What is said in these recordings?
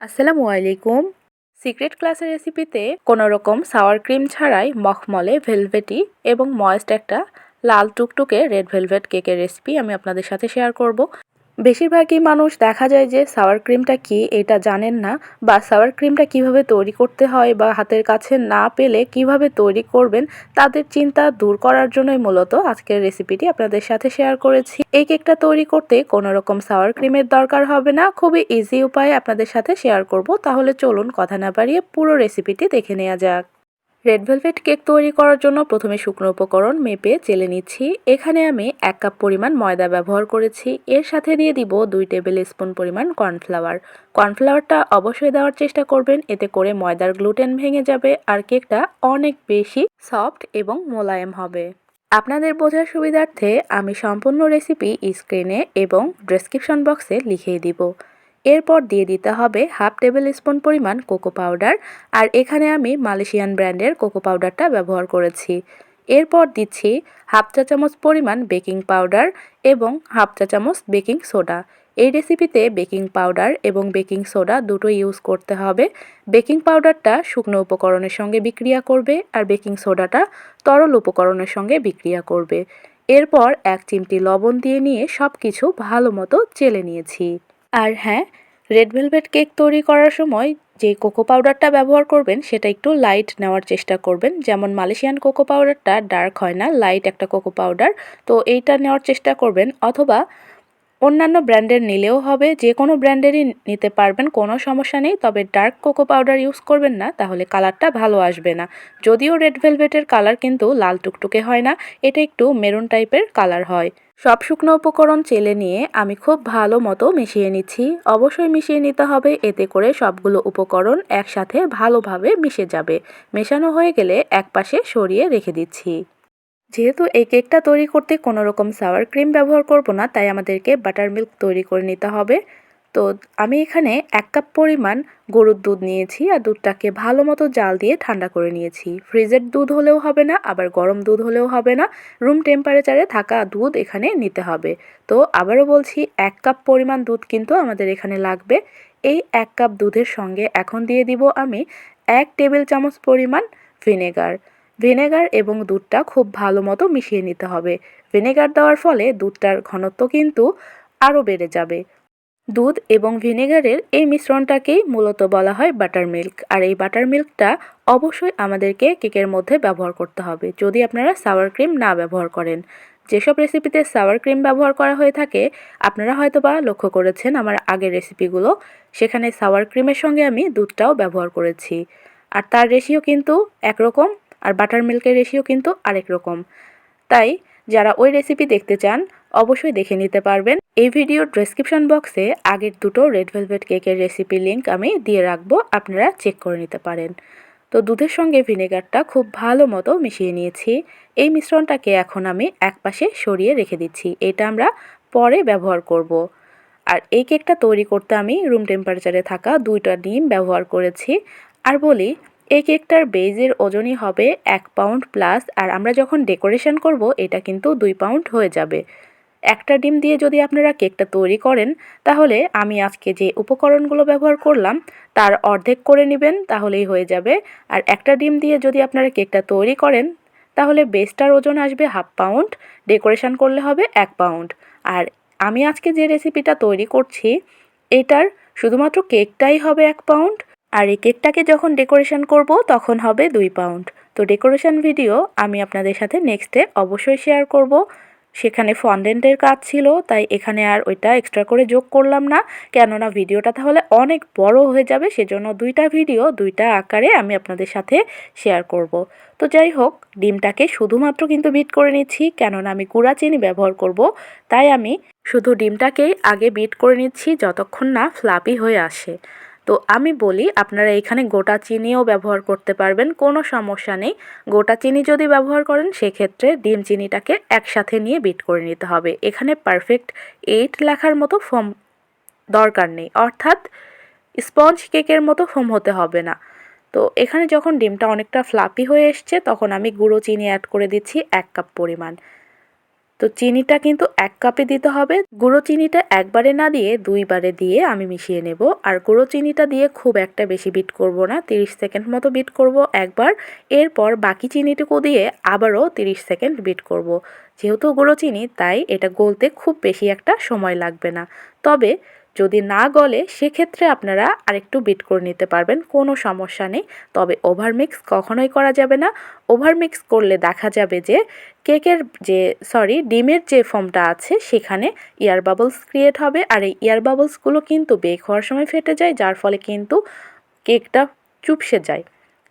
আসসালামু আলাইকুম। সিক্রেট ক্লাসের রেসিপিতে কোনো রকম সাওয়ার ক্রিম ছাড়াই মখমলে ভেলভেটি এবং ময়েস্ট একটা লাল টুকটুকে রেড ভেলভেট কেকের রেসিপি আমি আপনাদের সাথে শেয়ার করব। বেশিরভাগই মানুষ দেখা যায় যে সাওয়ার ক্রিমটা কি এটা জানেন না বা সাওয়ার ক্রিমটা কীভাবে তৈরি করতে হয় বা হাতের কাছে না পেলে কীভাবে তৈরি করবেন তাদের চিন্তা দূর করার জন্যই মূলত আজকের রেসিপিটি আপনাদের সাথে শেয়ার করেছি। এই কেকটা তৈরি করতে কোনো রকম সাওয়ার ক্রিমের দরকার হবে না। খুবই ইজি উপায়ে আপনাদের সাথে শেয়ার করব। তাহলে চলুন কথা না বাড়িয়ে পুরো রেসিপিটি দেখে নেওয়া যাক। রেড ভেলভেট কেক তৈরি করার জন্য প্রথমে শুকনো উপকরণ মেপে চেলে নিচ্ছি। এখানে আমি এক কাপ পরিমাণ ময়দা ব্যবহার করেছি। এর সাথে দিয়ে দিব দুই টেবিল স্পুন পরিমাণ কর্নফ্লাওয়ার। কর্নফ্লাওয়ারটা অবশ্যই দেওয়ার চেষ্টা করবেন, এতে করে ময়দার গ্লুটেন ভেঙে যাবে আর কেকটা অনেক বেশি সফট এবং মোলায়েম হবে। আপনাদের বোঝার সুবিধার্থে আমি সম্পূর্ণ রেসিপি স্ক্রিনে এবং ডেসক্রিপশন বক্সে লিখিয়ে দিব। এরপর দিয়ে দিতে হবে হাফ টেবিল স্পুন পরিমাণ কোকো পাউডার। আর এখানে আমি মালয়েশিয়ান ব্র্যান্ডের কোকো পাউডারটা ব্যবহার করেছি। এরপর দিচ্ছি হাফ চা চামচ পরিমাণ বেকিং পাউডার এবং হাফ চা চামচ বেকিং সোডা। এই রেসিপিতে বেকিং পাউডার এবং বেকিং সোডা দুটো ইউজ করতে হবে। বেকিং পাউডারটা শুকনো উপকরণের সঙ্গে বিক্রিয়া করবে আর বেকিং সোডাটা তরল উপকরণের সঙ্গে বিক্রিয়া করবে। এরপর এক চিমটি লবণ দিয়ে নিয়ে সব কিছু ভালো মতো চেলে নিয়েছি। আর হ্যাঁ রেড ভেলভেট কেক তৈরি করার সময় যে কোকো পাউডারটা ব্যবহার করবেন, সেটা একটু লাইট নেওয়ার চেষ্টা করবেন। যেমন মালয়েশিয়ান কোকো পাউডারটা ডার্ক হয় না লাইট একটা কোকো পাউডার তো এইটা নেওয়ার চেষ্টা করবেন। অথবা অন্যান্য ব্র্যান্ডের নিলেও হবে, যে কোনো ব্র্যান্ডেরই নিতে পারবেন, কোনো সমস্যা নেই। তবে ডার্ক কোকো পাউডার ইউজ করবেন না, তাহলে কালারটা ভালো আসবে না। যদিও রেড ভেলভেটের কালার কিন্তু লাল টুকটুকে হয় না, এটা একটু মেরুন টাইপের কালার হয়। সব শুকনো উপকরণ চেলে নিয়ে আমি খুব ভালো মতো মিশিয়ে নিচ্ছি। অবশ্যই মিশিয়ে নিতে হবে, এতে করে সবগুলো উপকরণ একসাথে ভালোভাবে মিশে যাবে। মেশানো হয়ে গেলে একপাশে সরিয়ে রেখে দিচ্ছি। যেহেতু এই কেকটা তৈরি করতে কোনো রকম সাওয়ার ক্রিম ব্যবহার করব না, তাই আমাদেরকে বাটার মিল্ক তৈরি করে নিতে হবে। তো আমি এখানে এক কাপ পরিমাণ গরুর দুধ নিয়েছি আর দুধটাকে ভালো মতো জাল দিয়ে ঠান্ডা করে নিয়েছি। ফ্রিজের দুধ হলেও হবে না, আবার গরম দুধ হলেও হবে না। রুম টেম্পারেচারে থাকা দুধ এখানে নিতে হবে। তো আবারও বলছি, এক কাপ পরিমাণ দুধ কিন্তু আমাদের এখানে লাগবে। এই এক কাপ দুধের সঙ্গে এখন দিয়ে দিব আমি এক টেবিল চামচ পরিমাণ ভিনেগার ভিনেগার এবং দুধটা খুব ভালো মতো মিশিয়ে নিতে হবে। ভিনেগার দেওয়ার ফলে দুধটার ঘনত্ব কিন্তু আরও বেড়ে যাবে। দুধ এবং ভিনেগারের এই মিশ্রণটাকেই মূলত বলা হয় বাটার মিল্ক আর এই বাটার মিল্কটা অবশ্যই আমাদেরকে কেকের মধ্যে ব্যবহার করতে হবে, যদি আপনারা সাওয়ার ক্রিম না ব্যবহার করেন। যেসব রেসিপিতে সাওয়ার ক্রিম ব্যবহার করা হয়ে থাকে, আপনারা হয়তো বা লক্ষ্য করেছেন আমার আগের রেসিপিগুলো সেখানে সাওয়ার ক্রিমের সঙ্গে আমি দুধটাও ব্যবহার করেছি। আর তার রেশিও কিন্তু একরকম আর বাটার মিল্কের রেশিও কিন্তু আরেক রকম। তাই যারা ওই রেসিপি দেখতে চান, অবশ্যই দেখে নিতে পারবেন। এই ভিডিওর ডেসক্রিপশন বক্সে আগের দুটো রেড ভেলভেট কেকের রেসিপি লিঙ্ক আমি দিয়ে রাখব, আপনারা চেক করে নিতে পারেন। তো দুধের সঙ্গে ভিনেগারটা খুব ভালো মতো মিশিয়ে নিয়েছি। এই মিশ্রণটাকে এখন আমি একপাশে সরিয়ে রেখে দিচ্ছি। এটা আমরা পরে ব্যবহার করব। আর এই কেকটা তৈরি করতে আমি রুম টেম্পারেচারে থাকা দুইটা ডিম ব্যবহার করেছি। আর বলি এই কেকটার বেজের ওজনই হবে এক পাউন্ড প্লাস আর আমরা যখন ডেকোরেশন করব, এটা কিন্তু দুই পাউন্ড হয়ে যাবে। একটা ডিম দিয়ে যদি আপনারা কেকটা তৈরি করেন, তাহলে আমি আজকে যে উপকরণগুলো ব্যবহার করলাম, তার অর্ধেক করে নেবেন, তাহলেই হয়ে যাবে। আর একটা ডিম দিয়ে যদি আপনারা কেকটা তৈরি করেন, তাহলে বেসটার ওজন আসবে হাফ পাউন্ড ডেকোরেশন করলে হবে এক পাউন্ড আর আমি আজকে যে রেসিপিটা তৈরি করছি, এটার শুধুমাত্র কেকটাই হবে এক পাউন্ড আর এই কেকটাকে যখন ডেকোরেশন করব, তখন হবে দুই পাউন্ড তো ডেকোরেশন ভিডিও আমি আপনাদের সাথে নেক্সটে অবশ্যই শেয়ার করব সেখানে ফন্ডেন্টের কাজ ছিল, তাই এখানে আর ওইটা এক্সট্রা করে যোগ করলাম না কেননা ভিডিওটা তাহলে অনেক বড় হয়ে যাবে, সেজন্য দুইটা ভিডিও, দুইটা আকারে আমি আপনাদের সাথে শেয়ার করব। তো যাই হোক, ডিমটাকে শুধুমাত্র কিন্তু বিট করে নিচ্ছি, কেননা আমি গুঁড়া চিনি ব্যবহার করব। তাই আমি শুধু ডিমটাকেই আগে বিট করে নিচ্ছি, যতক্ষণ না ফ্লাপি হয়ে আসে তো আমি বলি, আপনারা এখানে গোটা চিনিও ব্যবহার করতে পারবেন, কোনো সমস্যা নেই। গোটা চিনি যদি ব্যবহার করেন, সেক্ষেত্রে ডিম চিনিটাকে একসাথে নিয়ে বিট করে নিতে হবে। এখানে পারফেক্ট এইট লেখার মতো ফোম দরকার নেই। অর্থাৎ স্পঞ্জ কেকের মতো ফোম হতে হবে না। তো এখানে যখন ডিমটা অনেকটা ফ্লাপি হয়ে এসছে, তখন আমি গুঁড়ো চিনি অ্যাড করে দিচ্ছি, এক কাপ পরিমাণ। তো চিনিটা কিন্তু এক কাপে দিতে হবে। গুঁড়ো চিনিটা একবারে না দিয়ে দুইবারে দিয়ে আমি মিশিয়ে নেব। আর গুঁড়ো চিনিটা দিয়ে খুব একটা বেশি বিট করব না 30 সেকেন্ড মতো বিট করব একবার। এরপর বাকি চিনিটুকু দিয়ে আবারও 30 সেকেন্ড বিট করব। যেহেতু গুঁড়ো চিনি, তাই এটা গলতে খুব বেশি একটা সময় লাগবে না। তবে যদি না গলে, সেক্ষেত্রে আপনারা আরেকটু বিট করে নিতে পারবেন, কোনো সমস্যা নেই। তবে ওভারমিক্স কখনোই করা যাবে না। ওভারমিক্স করলে দেখা যাবে যে কেকের যে সরি ডিমের যে ফর্মটা আছে, সেখানে ইয়ার বাবলস ক্রিয়েট হবে। আর এই ইয়ার বাবলসগুলো কিন্তু বেক হওয়ার সময় ফেটে যায়, যার ফলে কিন্তু কেকটা চুপসে যায়।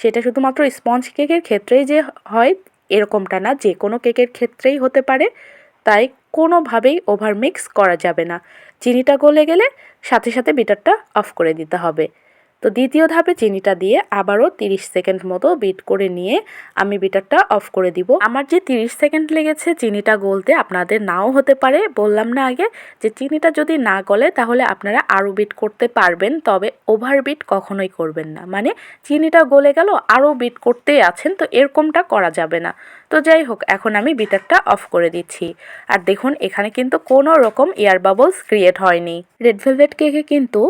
সেটা শুধুমাত্র স্পঞ্জ কেকের ক্ষেত্রেই যে হয়, এরকমটা না যে কোনো কেকের ক্ষেত্রেই হতে পারে। তাই কোনোভাবেই ওভার মিক্স করা যাবে না। চিনিটা গলে গেলে সাথে সাথে বিটারটা অফ করে দিতে হবে। তো দ্বিতীয় ধাপে চিনিটা দিয়ে আবারও 30 সেকেন্ড মতো বিট করে নিয়ে আমি বিটারটা অফ করে দিব। আমার যে 30 সেকেন্ড লেগেছে চিনিটা গলতে আপনাদের নাও হতে পারে। বললাম না আগে যে চিনিটা যদি না গলে তাহলে আপনারা আরও বিট করতে পারবেন, তবে ওভার বিট কখনোই করবেন না। মানে চিনিটা গলে গেল, আরও বিট করতেই আছেন, তো এরকমটা করা যাবে না। তো যাই হোক, এখন আমি বিটারটা অফ করে দিচ্ছি। আর দেখুন, এখানে কিন্তু কোনো রকম এয়ার বাবলস ক্রিয়েট হয়নি। রেড ভেলভেট কেকে কিন্তু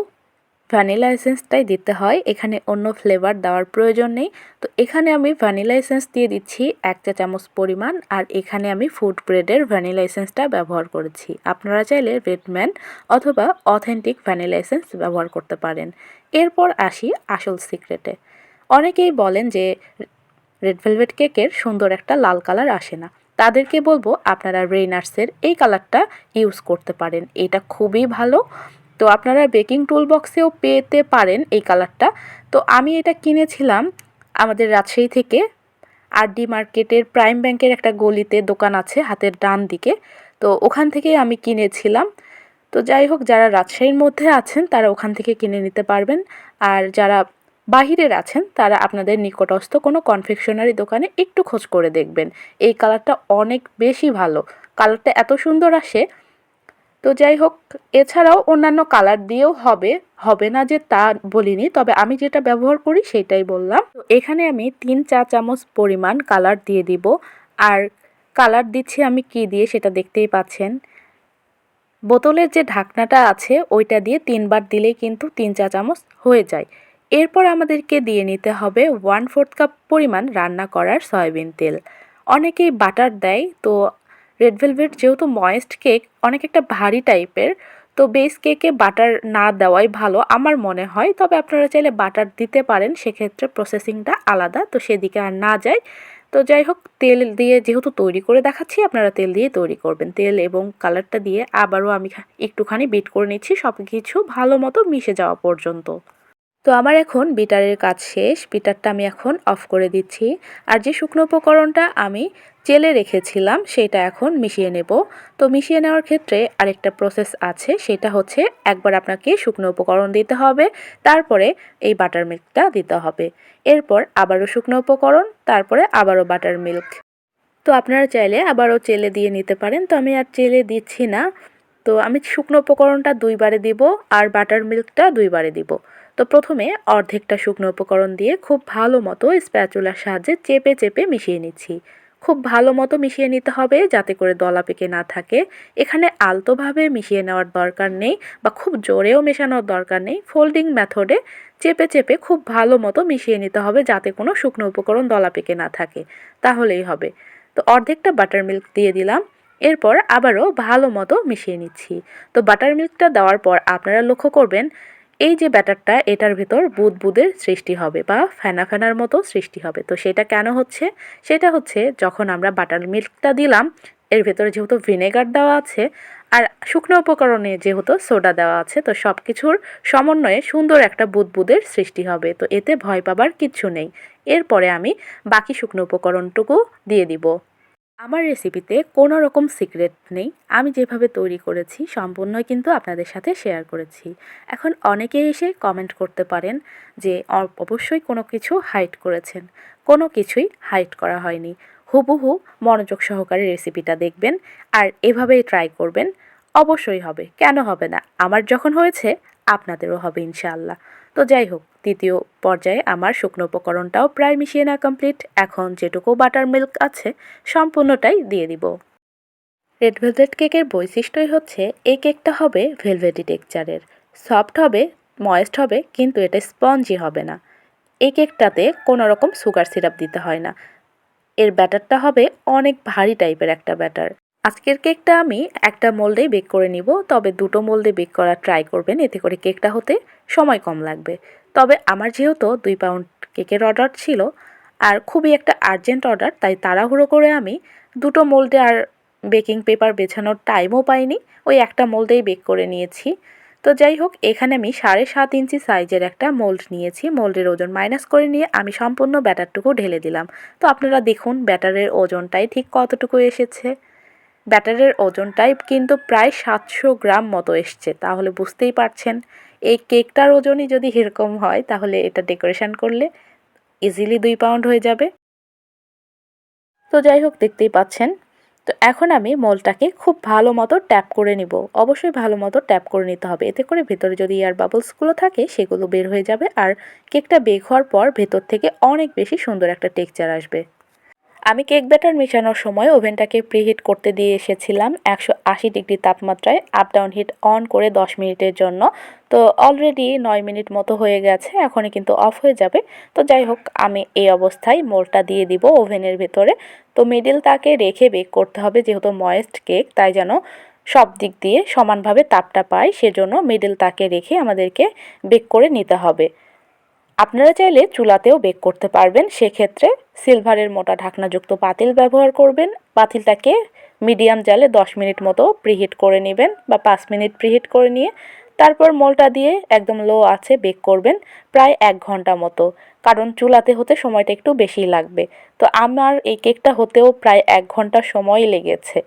ভ্যানিলা এসেন্সটাই দিতে হয়। এখানে অন্য ফ্লেভার দেওয়ার প্রয়োজন নেই। তো এখানে আমি ভ্যানিলা এসেন্স দিয়ে দিচ্ছি এক চা চামচ পরিমাণ। আর এখানে আমি ফুড ব্রেডের ভ্যানিলা এসেন্সটা ব্যবহার করেছি। আপনারা চাইলে রেডম্যান অথবা অথেন্টিক ভ্যানিলা এসেন্স ব্যবহার করতে পারেন। এরপর আসি আসল সিক্রেটে। অনেকেই বলেন যে রেড ভেলভেট কেকের সুন্দর একটা লাল কালার আসে না। তাদেরকে বলব আপনারা রেইনার্সের এই কালারটা ইউজ করতে পারেন। এটা খুবই ভালো। তো আপনারা বেকিং টুল বক্সেও পেতে পারেন এই কালারটা তো আমি এটা কিনেছিলাম আমাদের রাজশাহী থেকে। আর ডি মার্কেটের প্রাইম ব্যাংকের একটা গলিতে দোকান আছে হাতের ডান দিকে। তো ওখান থেকেই আমি কিনেছিলাম। তো যাই হোক, যারা রাজশাহীর মধ্যে আছেন, তারা ওখান থেকে কিনে নিতে পারবেন। আর যারা বাহিরের আছেন, তারা আপনাদের নিকটস্থ কোনো কনফেকশনারি দোকানে একটু খোঁজ করে দেখবেন। এই কালারটা অনেক বেশি ভালো। কালারটা এত সুন্দর আসে তো যাই হোক, এছাড়াও অন্যান্য কালার দিয়েও হবে হবে না যে তা বলিনি, তবে আমি যেটা ব্যবহার করি সেটাই বললাম। তো এখানে আমি তিন চা চামচ পরিমাণ কালার দিয়ে দিব, আর কালার দিচ্ছি আমি কি দিয়ে সেটা দেখতেই পাচ্ছেন। বোতলের যে ঢাকনাটা আছে, ওইটা দিয়ে তিনবার দিলেই কিন্তু তিন চা চামচ হয়ে যায়। এরপর আমাদেরকে দিয়ে নিতে হবে ওয়ান ফোর্থ কাপ পরিমাণ রান্না করার সয়াবিন তেল। অনেকেই বাটার দেয়, তো রেড ভেলভেট যেহেতু ময়েস্ট কেক অনেক একটা ভারী টাইপের তো বেস কেকে বাটার না দেওয়াই ভালো আমার মনে হয়। তবে আপনারা চাইলে বাটার দিতে পারেন, সেক্ষেত্রে প্রসেসিংটা আলাদা, তো সেদিকে আর না যায় তো যাই হোক, তেল দিয়ে যেহেতু তৈরি করে দেখাচ্ছি, আপনারা তেল দিয়ে তৈরি করবেন। তেল এবং কালারটা দিয়ে আবারও আমি একটুখানি বিট করে নিচ্ছি সব কিছু ভালো মতো মিশে যাওয়া পর্যন্ত। তো আমার এখন বিটারের কাজ শেষ। বিটারটা আমি এখন অফ করে দিচ্ছি। আর যে শুকনো উপকরণটা আমি চেলে রেখেছিলাম, সেটা এখন মিশিয়ে নেব। তো মিশিয়ে নেওয়ার ক্ষেত্রে আরেকটা প্রসেস আছে, সেটা হচ্ছে একবার আপনাকে শুকনো উপকরণ দিতে হবে, তারপরে এই বাটার মিল্কটা দিতে হবে। এরপর আবারও শুকনো উপকরণ, তারপরে আবারও বাটার মিল্ক তো আপনারা চাইলে আবারও চেলে দিয়ে নিতে পারেন। তো আমি আর চেলে দিচ্ছি না। তো আমি শুকনো উপকরণটা দুইবারে দিব, আর বাটার মিল্কটা দুইবারে দিব। তো প্রথমে অর্ধেকটা শুকনো উপকরণ দিয়ে খুব ভালো মতো স্প্যাচুলার সাহায্যে চেপে চেপে মিশিয়ে নিচ্ছি। খুব ভালো মতো মিশিয়ে নিতে হবে যাতে করে দলা পেকে না থাকে। এখানে আলতোভাবে মিশিয়ে নেওয়ার দরকার নেই বা খুব জোরেও মেশানোর দরকার নেই। ফোল্ডিং মেথডে চেপে চেপে খুব ভালো মতো মিশিয়ে নিতে হবে যাতে কোনো শুকনো উপকরণ দলা পেকে না থাকে। তাহলেই হবে। তো অর্ধেকটা বাটার মিল্ক দিয়ে দিলাম। এরপর আবারও ভালো মতো মিশিয়ে নিচ্ছি। তো বাটার মিল্কটা দেওয়ার পর আপনারা লক্ষ্য করবেন এই যে ব্যাটারটা, এটার ভেতর বুদবুদের সৃষ্টি হবে বা ফেনা ফেনার মতো সৃষ্টি হবে। তো সেটা কেন হচ্ছে? সেটা হচ্ছে যখন আমরা বাটার মিল্কটা দিলাম, এর ভেতরে যেহেতু ভিনেগার দেওয়া আছে আর শুকনো উপকরণে যেহেতু সোডা দেওয়া আছে, তো সব কিছুর সমন্বয়ে সুন্দর একটা বুদবুদের সৃষ্টি হবে। তো এতে ভয় পাবার কিচ্ছু নেই। এরপরে আমি বাকি শুকনো উপকরণটুকু দিয়ে দিব। আমার রেসিপিতে কোনো রকম সিক্রেট নেই। আমি যেভাবে তৈরি করেছি, সম্পূর্ণই কিন্তু আপনাদের সাথে শেয়ার করেছি। এখন অনেকে এসে কমেন্ট করতে পারেন যে অবশ্যই কোনো কিছু হাইট করেছেন। কোনো কিছুই হাইট করা হয়নি। হুবহু মনোযোগ সহকারে রেসিপিটা দেখবেন আর এভাবেই ট্রাই করবেন। অবশ্যই হবে। কেন হবে না? আমার যখন হয়েছে, আপনাদেরও হবে ইনশাআল্লাহ। তো যাই হোক, দ্বিতীয় পর্যায়ে আমার শুকনো উপকরণটাও প্রায় মিশিয়ে নেওয়া কমপ্লিট এখন যেটুকু বাটার মিল্ক আছে, সম্পূর্ণটাই দিয়ে দিব। রেড ভেলভেট কেকের বৈশিষ্ট্যই হচ্ছে, এই কেকটা হবে ভেলভেটি টেক্সচারের সফট হবে ময়েস্ট হবে, কিন্তু এটা স্পঞ্জি হবে না। এই কেকটাতে কোনো রকম সুগার সিরাপ দিতে হয় না। এর ব্যাটারটা হবে অনেক ভারী টাইপের একটা ব্যাটার আজকের কেকটা আমি একটা মোল্ডেই বেক করে নিব, তবে দুটো মোল্ডে বেক করা ট্রাই করবেন, এতে করে কেকটা হতে সময় কম লাগবে। তবে আমার যেহেতু দুই পাউন্ড কেকের অর্ডার ছিল, আর খুবই একটা আর্জেন্ট অর্ডার, তাই তাড়াহুড়ো করে আমি দুটো মোল্ডে আর বেকিং পেপার বেছানোর টাইমও পাইনি, ওই একটা মোল্ডেই বেক করে নিয়েছি। তো যাই হোক, এখানে আমি সাড়ে সাত ইঞ্চি সাইজের একটা মোল্ড নিয়েছি, মোল্ডের ওজন মাইনাস করে নিয়ে আমি সম্পূর্ণ ব্যাটারটুকু ঢেলে দিলাম। তো আপনারা দেখুন ব্যাটারের ওজনটাই ঠিক কতটুকু এসেছে। ব্যাটারের ওজনটাই কিন্তু প্রায় সাতশো গ্রাম মতো এসছে। তাহলে বুঝতেই পারছেন, এই কেকটার ওজনই যদি এরকম হয়, তাহলে এটা ডেকোরেশন করলে ইজিলি দুই পাউন্ড হয়ে যাবে। তো যাই হোক, দেখতেই পাচ্ছেন। তো এখন আমি মলটাকে খুব ভালো মতো ট্যাপ করে নিব। অবশ্যই ভালো মতো ট্যাপ করে নিতে হবে। এতে করে ভেতরে যদি এয়ার বাবলসগুলো থাকে, সেগুলো বের হয়ে যাবে। আর কেকটা বেক হওয়ার পর ভেতর থেকে অনেক বেশি সুন্দর একটা টেক্সচার আসবে। আমি কেক ব্যাটার মেশানোর সময় ওভেনটাকে প্রিহিট করতে দিয়ে এসেছিলাম একশো আশি ডিগ্রি তাপমাত্রায় আপ ডাউন হিট অন করে দশ মিনিটের জন্য। তো অলরেডি নয় মিনিট মতো হয়ে গেছে, এখনই কিন্তু অফ হয়ে যাবে। তো যাই হোক, আমি এই অবস্থায় মোলটা দিয়ে দিব ওভেনের ভেতরে। তো মিডিল তাকে রেখে বেক করতে হবে, যেহেতু ময়েস্ট কেক তাই যেন সব দিক দিয়ে সমানভাবে তাপটা পায়, সেজন্য মিডিল তাকে রেখে আমাদেরকে বেক করে নিতে হবে। আপনারা চাইলে চুলাতেও বেক করতে পারবেন। সেক্ষেত্রে সিলভারের মোটা ঢাকনাযুক্ত পাতিল ব্যবহার করবেন। পাতিলটাকে মিডিয়াম জালে দশ মিনিট মতো প্রিহিট করে নেবেন বা পাঁচ মিনিট প্রিহিট করে নিয়ে তারপর মোলটা দিয়ে একদম লো আছে বেক করবেন প্রায় এক ঘণ্টা মতো। কারণ চুলাতে হতে সময়টা একটু বেশি লাগবে। তো আমার এই কেকটা হতেও প্রায় এক ঘণ্টা সময় লেগেছে।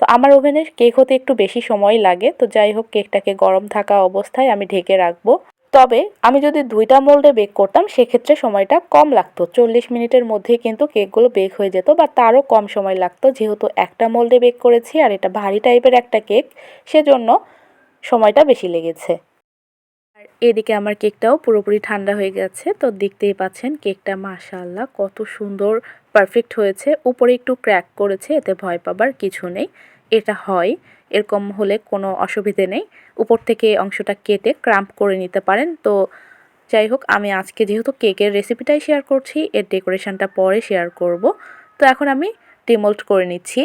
তো আমার ওভেনের কেক হতে একটু বেশি সময় লাগে। তো যাই হোক, কেকটাকে গরম থাকা অবস্থায় আমি ঢেকে রাখব। তবে আমি যদি দুইটা মোল্ডে বেক করতাম, সেক্ষেত্রে সময়টা কম লাগতো। চল্লিশ মিনিটের মধ্যেই কিন্তু কেকগুলো বেক হয়ে যেত বা তারও কম সময় লাগতো। যেহেতু একটা মোল্ডে বেক করেছি আর এটা ভারী টাইপের একটা কেক সেজন্য সময়টা বেশি লেগেছে। আর এদিকে আমার কেকটাও পুরোপুরি ঠান্ডা হয়ে গেছে। তো দেখতেই পাচ্ছেন কেকটা মাশাল্লাহ কত সুন্দর পারফেক্ট হয়েছে। উপরে একটু ক্র্যাক করেছে, এতে ভয় পাবার কিছু নেই। এটা হয়, এরকম হলে কোনো অসুবিধে নেই। উপর থেকে অংশটা কেটে ক্রাম্প করে নিতে পারেন। তো যাই হোক, আমি আজকে যেহেতু কেকের রেসিপিটাই শেয়ার করছি, এর ডেকোরেশনটা পরে শেয়ার করব। তো এখন আমি ডিমোল্ট করে নিচ্ছি।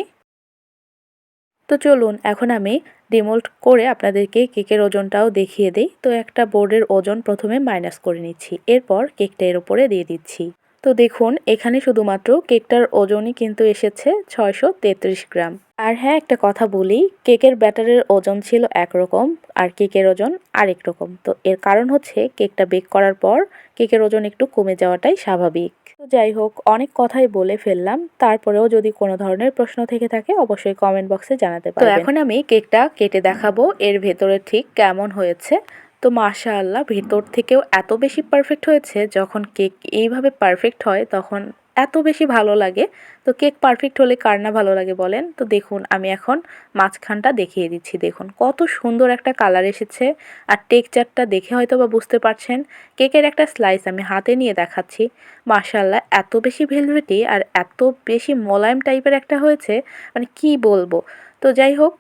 তো চলুন, এখন আমি ডিমোল্ট করে আপনাদেরকে কেকের ওজনটাও দেখিয়ে দিই। তো একটা বোর্ডের ওজন প্রথমে মাইনাস করে নিচ্ছি, এরপর কেকটা এর উপরে দিয়ে দিচ্ছি। তো দেখুন, এখানে শুধুমাত্র কেকটার ওজনই কিন্তু এসেছে ছয়শো তেত্রিশ গ্রাম। আর হ্যাঁ একটা কথা বলি কেকের ব্যাটারের ওজন ছিল একরকম আর কেকের ওজন আরেক রকম। তো এর কারণ হচ্ছে কেকটা বেক করার পর কেকের ওজন একটু কমে যাওয়াটাই স্বাভাবিক। তো যাই হোক অনেক কথাই বলে ফেললাম। তারপরেও যদি কোনো ধরনের প্রশ্ন থেকে থাকে অবশ্যই কমেন্ট বক্সে জানাতে পারবেন। তো এখন আমি কেকটা কেটে দেখাবো এর ভেতরে ঠিক কেমন হয়েছে। তো মাশাআল্লাহ ভেতর থেকেও এত বেশি পারফেক্ট হয়েছে যখন কেক এইভাবে পারফেক্ট হয় তখন এত বেশি ভালো লাগে। তো কেক পারফেক্ট হলে কার না ভালো লাগে বলেন? তো দেখুন, আমি এখন মাঝখানটা দেখিয়ে দিচ্ছি, দেখুন। কত সুন্দর একটা কালার এসেছে। আর টেক্সচারটা দেখে হয়তো বা বুঝতে পারছেন, কেকের একটা স্লাইস আমি হাতে নিয়ে দেখাচ্ছি। মাশাল্লাহ এত বেশি ভেলভেটি আর এত বেশি মোলায়েম টাইপের একটা হয়েছে মানে কি বলব? তো যাই হোক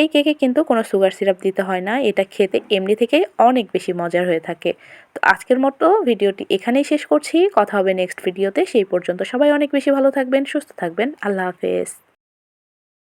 এই কেকে কিন্তু কোনো সুগার সিরাপ দিতে হয় না, এটা খেতে এমনি থেকে অনেক বেশি মজার হয়ে থাকে। তো আজকের মতো ভিডিওটি এখানেই শেষ করছি, কথা হবে নেক্সট ভিডিওতে সেই পর্যন্ত সবাই অনেক বেশি ভালো থাকবেন, সুস্থ থাকবেন, আল্লাহ হাফেজ।